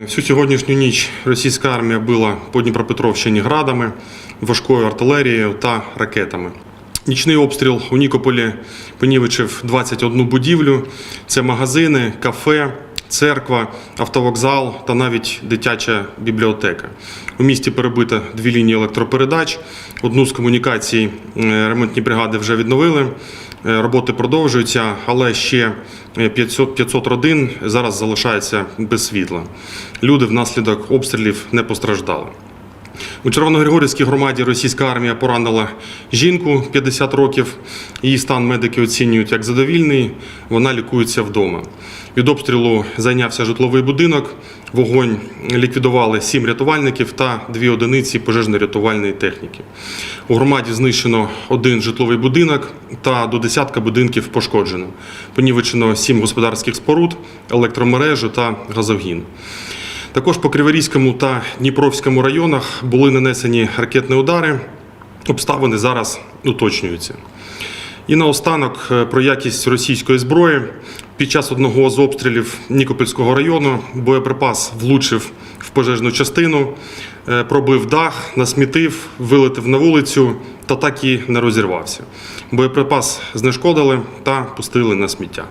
Всю сьогоднішню ніч російська армія била по Дніпропетровщині градами, важкою артилерією та ракетами. Нічний обстріл у Нікополі понівечив 21 будівлю. Це магазини, кафе, церква, автовокзал та навіть дитяча бібліотека. У місті перебито дві лінії електропередач. Одну з комунікацій е, ремонтні бригади вже відновили. Е, Роботи продовжуються, але ще е, 500, 500 родин зараз залишаються без світла. Люди внаслідок обстрілів не постраждали. У Червоногригорівській громаді російська армія поранила жінку 50 років. Її стан медики оцінюють як задовільний. Вона лікується вдома. Від обстрілу зайнявся житловий будинок. Вогонь ліквідували сім рятувальників та дві одиниці пожежно-рятувальної техніки. У громаді знищено один житловий будинок та до десятка будинків пошкоджено. Понівечено сім господарських споруд, електромережу та газогін. Також по Криворізькому та Дніпровському районах були нанесені ракетні удари. Обставини зараз уточнюються. І наостанок е, про якість російської зброї. Під час одного з обстрілів Нікопольського району боєприпас влучив в пожежну частину, е, пробив дах, насмітив, вилетів на вулицю та так і не розірвався. Боєприпас знешкодили та пустили на сміття.